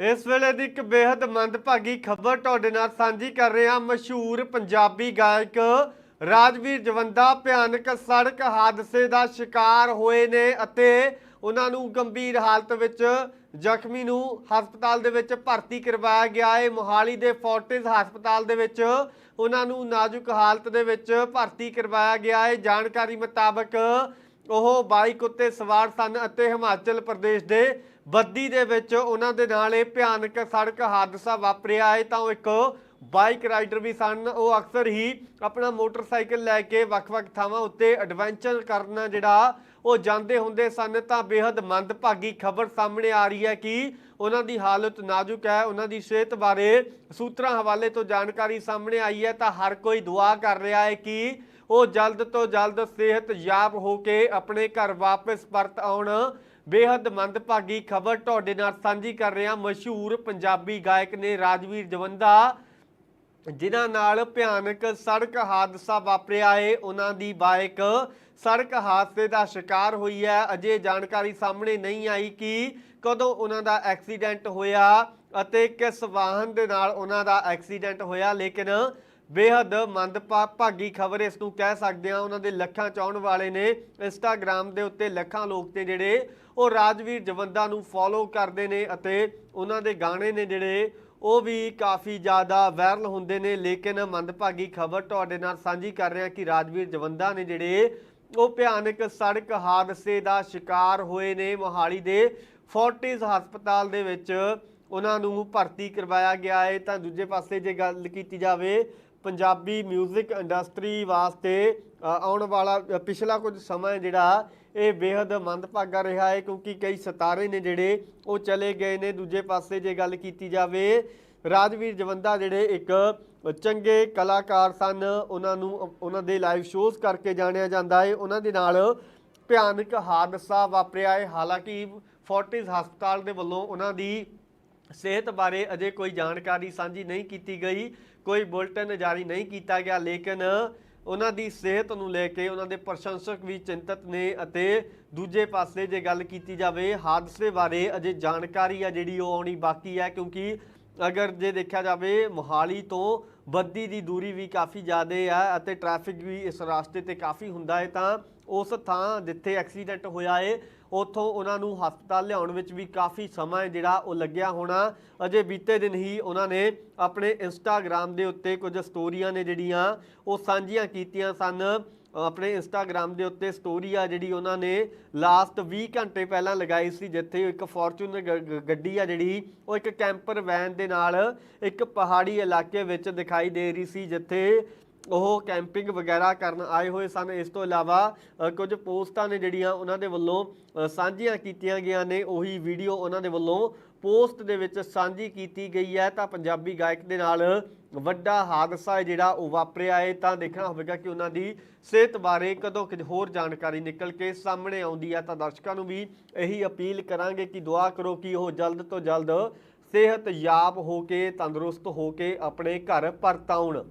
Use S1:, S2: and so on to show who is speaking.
S1: ਇਸ ਵੇਲੇ ਦੀ ਇੱਕ ਬੇहद ਮੰਦਭਾਗੀ ਖਬਰ ਤੁਹਾਡੇ ਨਾਲ ਸਾਂਝੀ ਕਰ ਰਹੇ ਹਾਂ ਮਸ਼ਹੂਰ ਪੰਜਾਬੀ ਗਾਇਕ ਰਾਜਵੀਰ ਜਵੰਦਾ। ਭਿਆਨਕ ਸੜਕ ਹਾਦਸੇ ਦਾ ਸ਼ਿਕਾਰ ਹੋਏ ਨੇ ਅਤੇ ਉਹਨਾਂ ਨੂੰ ਗੰਭੀਰ ਹਾਲਤ ਵਿੱਚ ਜ਼ਖਮੀ ਨੂੰ ਹਸਪਤਾਲ ਦੇ ਵਿੱਚ ਭਰਤੀ ਕਰਵਾਇਆ ਗਿਆ। ਹੈ ਮੋਹਾਲੀ ਦੇ ਫੋਰਟਿਸ ਹਸਪਤਾਲ ਦੇ ਵਿੱਚ ਉਹਨਾਂ ਨੂੰ ਨਾਜ਼ੁਕ ਹਾਲਤ ਦੇ ਵਿੱਚ ਭਰਤੀ ਕਰਵਾਇਆ ਗਿਆ। ਹੈ ਜਾਣਕਾਰੀ ਮੁਤਾਬਕ ਉਹ ਬਾਈਕ ਉੱਤੇ ਸਵਾਰ ਸਨ ਅਤੇ ਹਿਮਾਚਲ ਪ੍ਰਦੇਸ਼ ਦੇ ਬੱਦੀ ਦੇ ਵਿੱਚ ਉਹਨਾਂ ਦੇ ਨਾਲ ਇਹ ਭਿਆਨਕ ਸੜਕ ਹਾਦਸਾ ਵਾਪਰਿਆ ਹੈ। ਤਾਂ ਉਹ ਇੱਕ ਬਾਈਕ ਰਾਈਡਰ ਵੀ ਸਨ। ਉਹ ਅਕਸਰ ਹੀ ਆਪਣਾ ਮੋਟਰਸਾਈਕਲ ਲੈ ਕੇ ਵੱਖ-ਵੱਖ ਥਾਵਾਂ ਉੱਤੇ ਐਡਵੈਂਚਰ ਕਰਨਾ ਜਿਹੜਾ ਉਹ ਜਾਂਦੇ ਹੁੰਦੇ ਸਨ। ਤਾਂ ਬੇहद ਮੰਦਭਾਗੀ ਖਬਰ ਸਾਹਮਣੇ ਆ ਰਹੀ ਹੈ ਕਿ ਉਹਨਾਂ ਦੀ ਹਾਲਤ ਨਾਜ਼ੁਕ ਹੈ। ਉਹਨਾਂ ਦੀ ਸਿਹਤ ਬਾਰੇ ਸੂਤਰਾਂ ਹਵਾਲੇ ਤੋਂ ਜਾਣਕਾਰੀ ਸਾਹਮਣੇ ਆਈ ਹੈ। ਤਾਂ ਹਰ ਕੋਈ ਦੁਆ ਕਰ ਰਿਹਾ ਹੈ ਕਿ ਉਹ ਜਲਦ ਤੋਂ ਜਲਦ ਸਿਹਤਯਾਬ ਹੋ ਕੇ ਆਪਣੇ ਘਰ ਵਾਪਸ ਪਰਤ ਆਉਣ। ਬੇਹੱਦ ਮੰਦਭਾਗੀ ਖਬਰ ਤੁਹਾਡੇ ਨਾਲ ਸਾਂਝੀ ਕਰ ਰਿਹਾ ਮਸ਼ਹੂਰ ਪੰਜਾਬੀ ਗਾਇਕ ਨੇ ਰਾਜਵੀਰ ਜਵੰਦਾ, ਜਿਨ੍ਹਾਂ ਨਾਲ ਭਿਆਨਕ ਸੜਕ ਹਾਦਸਾ ਵਾਪਰਿਆ ਏ। ਉਹਨਾਂ ਦੀ ਬਾਈਕ ਸੜਕ ਹਾਦਸੇ ਦਾ ਸ਼ਿਕਾਰ ਹੋਈ ਹੈ। ਅਜੇ ਜਾਣਕਾਰੀ ਸਾਹਮਣੇ ਨਹੀਂ ਆਈ ਕਿ ਕਦੋਂ ਉਹਨਾਂ ਦਾ ਐਕਸੀਡੈਂਟ ਹੋਇਆ ਅਤੇ ਕਿਸ ਵਾਹਨ ਦੇ ਨਾਲ ਉਹਨਾਂ ਦਾ ਐਕਸੀਡੈਂਟ ਹੋਇਆ, ਲੇਕਿਨ ਬੇहद ਮੰਦਭਾਗੀ ਖਬਰ ਇਸ ਨੂੰ ਕਹਿ ਸਕਦੇ ਹਾਂ। ਉਹਨਾਂ ਦੇ ਲੱਖਾਂ ਚਾਹਣ ਵਾਲੇ ਨੇ ਇੰਸਟਾਗ੍ਰam ਦੇ ਉੱਤੇ ਲੱਖਾਂ ਲੋਕ ਤੇ ਜਿਹੜੇ ਉਹ ਰਾਜਵੀਰ ਜਵੰਦਾ ਨੂੰ ਫੋਲੋ ਕਰਦੇ ਨੇ ਅਤੇ ਉਹਨਾਂ ਦੇ ਗਾਣੇ ਨੇ ਜਿਹੜੇ ਉਹ ਵੀ ਕਾਫੀ ਜ਼ਿਆਦਾ ਵਾਇਰਲ ਹੁੰਦੇ ਨੇ। ਲੇਕਿਨ ਮੰਦਭਾਗੀ ਖਬਰ ਤੁਹਾਡੇ ਨਾਲ ਸਾਂਝੀ ਕਰ ਰਿਹਾ ਕਿ ਰਾਜਵੀਰ ਜਵੰਦਾ ਨੇ ਜਿਹੜੇ ਉਹ ਭਿਆਨਕ ਸੜਕ ਹਾਦਸੇ ਦਾ ਸ਼ਿਕਾਰ ਹੋਏ ਨੇ। ਮੋਹਾਲੀ ਦੇ ਫੋਰਟਿਸ ਹਸਪਤਾਲ ਦੇ ਵਿੱਚ ਉਹਨਾਂ ਨੂੰ ਭਰਤੀ ਕਰਵਾਇਆ ਗਿਆ ਹੈ। ਤਾਂ ਦੂਜੇ ਪਾਸੇ ਜੇ ਗੱਲ ਕੀਤੀ ਜਾਵੇ ਪੰਜਾਬੀ 뮤직 ਇੰਡਸਟਰੀ ਵਾਸਤੇ ਆਉਣ ਵਾਲਾ ਪਿਛਲਾ ਕੁਝ ਸਮਾਂ ਜਿਹੜਾ, ਇਹ ਬੇहद ਮੰਦਭਾਗਾ ਰਿਹਾ ਹੈ ਕਿਉਂਕਿ ਕਈ ਸਿਤਾਰੇ ਨੇ ਜਿਹੜੇ, ਉਹ ਚਲੇ ਗਏ ਨੇ। ਦੂਜੇ ਪਾਸੇ ਜੇ ਗੱਲ ਕੀਤੀ ਜਾਵੇ, ਰਾਜਵੀਰ ਜਵੰਦਾ ਜਿਹੜੇ ਇੱਕ ਚੰਗੇ ਕਲਾਕਾਰ ਸਨ, ਉਹਨਾਂ ਨੂੰ, ਉਹਨਾਂ ਦੇ ਲਾਈਵ ਸ਼ੋਜ਼ ਕਰਕੇ ਜਾਣਿਆ ਜਾਂਦਾ ਹੈ। ਉਹਨਾਂ ਦੇ ਨਾਲ ਭਿਆਨਕ ਹਾਦਸਾ ਵਾਪਰਿਆ ਹੈ। ਹਾਲਾਂਕਿ ਫੋਰਟਿਸ ਹਸਪਤਾਲ ਦੇ ਵੱਲੋਂ ਉਹਨਾਂ ਦੀ ਸਿਹਤ ਬਾਰੇ ਅਜੇ ਕੋਈ ਜਾਣਕਾਰੀ ਸਾਂਝੀ ਨਹੀਂ ਕੀਤੀ ਗਈ, ਕੋਈ ਬੁਲਟਨ ਜਾਰੀ ਨਹੀਂ ਕੀਤਾ ਗਿਆ, ਲੇਕਿਨ ਉਹਨਾਂ ਦੀ ਸਿਹਤ ਨੂੰ ਲੈ ਕੇ ਉਹਨਾਂ ਦੇ ਪ੍ਰਸ਼ੰਸਕ ਵੀ ਚਿੰਤਤ ਨੇ ਅਤੇ ਦੂਜੇ ਪਾਸੇ ਜੇ ਗੱਲ ਕੀਤੀ ਜਾਵੇ ਹਾਦਸੇ ਬਾਰੇ ਅਜੇ ਜਾਣਕਾਰੀ ਆ ਜਿਹੜੀ ਉਹ ਆਉਣੀ ਬਾਕੀ ਹੈ ਕਿਉਂਕਿ ਅਗਰ ਜੇ ਦੇਖਿਆ ਜਾਵੇ ਮੋਹਾਲੀ ਤੋਂ ਬੱਦੀ ਦੀ ਦੂਰੀ ਵੀ ਕਾਫੀ ਜ਼ਿਆਦਾ ਹੈ ਅਤੇ ਟ੍ਰੈਫਿਕ ਵੀ ਇਸ ਰਸਤੇ ਤੇ ਕਾਫੀ ਹੁੰਦਾ ਹੈ ਤਾਂ ਉਸ ਥਾਂ ਜਿੱਥੇ ਐਕਸੀਡੈਂਟ ਹੋਇਆ ਹੈ ਉੱਥੋਂ ਉਹਨਾਂ ਨੂੰ ਹਸਪਤਾਲ ਲਿਆਉਣ ਵਿੱਚ ਵੀ ਕਾਫੀ ਸਮਾਂ ਜਿਹੜਾ ਉਹ ਲੱਗਿਆ ਹੋਣਾ। ਅਜੇ ਬੀਤੇ ਦਿਨ ਹੀ ਉਹਨਾਂ ਨੇ ਆਪਣੇ ਇੰਸਟਾਗ੍ਰam ਦੇ ਉੱਤੇ ਕੁਝ ਸਟੋਰੀਆਂ ਨੇ ਜਿਹੜੀਆਂ ਉਹ ਸਾਂਝੀਆਂ ਕੀਤੀਆਂ ਸਨ। ਆਪਣੇ ਇੰਸਟਾਗ੍ਰam ਦੇ ਉੱਤੇ ਸਟੋਰੀ ਆ ਜਿਹੜੀ ਉਹਨਾਂ ਨੇ ਲਾਸਟ 20 ਘੰਟੇ ਪਹਿਲਾਂ ਲਗਾਈ ਸੀ, ਜਿੱਥੇ ਇੱਕ ਫੋਰਚੂਨਰ ਗੱਡੀ ਆ ਜਿਹੜੀ, ਉਹ ਇੱਕ ਕੈਂਪਰ ਵੈਨ ਦੇ ਨਾਲ ਇੱਕ ਪਹਾੜੀ ਇਲਾਕੇ ਵਿੱਚ ਦਿਖਾਈ ਦੇ ਰਹੀ ਸੀ, ਜਿੱਥੇ ਉਹ ਕੈਂਪਿੰਗ ਵਗੈਰਾ ਕਰਨ ਆਏ ਹੋਏ ਸਨ। ਇਸ ਤੋਂ ਇਲਾਵਾ ਕੁਝ ਪੋਸਟਾਂ ਨੇ ਜਿਹੜੀਆਂ ਉਹਨਾਂ ਦੇ ਵੱਲੋਂ ਸਾਂਝੀਆਂ ਕੀਤੀਆਂ ਗਈਆਂ ਨੇ, ਉਹੀ ਵੀਡੀਓ ਉਹਨਾਂ ਦੇ ਵੱਲੋਂ ਪੋਸਟ ਦੇ ਵਿੱਚ ਸਾਂਝੀ ਕੀਤੀ ਗਈ ਹੈ। ਤਾਂ ਪੰਜਾਬੀ ਗਾਇਕ ਦੇ ਨਾਲ ਵੱਡਾ ਹਾਦਸਾ ਹੈ ਜਿਹੜਾ ਉਹ ਵਾਪਰਿਆ ਹੈ। ਤਾਂ ਦੇਖਣਾ ਹੋਵੇਗਾ ਕਿ ਉਹਨਾਂ ਦੀ ਸਿਹਤ ਬਾਰੇ ਕਦੋਂ ਕੁਝ ਹੋਰ ਜਾਣਕਾਰੀ ਨਿਕਲ ਕੇ ਸਾਹਮਣੇ ਆਉਂਦੀ ਹੈ। ਤਾਂ ਦਰਸ਼ਕਾਂ ਨੂੰ ਵੀ ਇਹੀ ਅਪੀਲ ਕਰਾਂਗੇ ਕਿ ਦੁਆ ਕਰੋ ਕਿ ਉਹ ਜਲਦ ਤੋਂ ਜਲਦ ਸਿਹਤਯਾਬ ਹੋ ਕੇ, ਤੰਦਰੁਸਤ ਹੋ ਕੇ ਆਪਣੇ ਘਰ ਪਰਤ ਆਉਣ।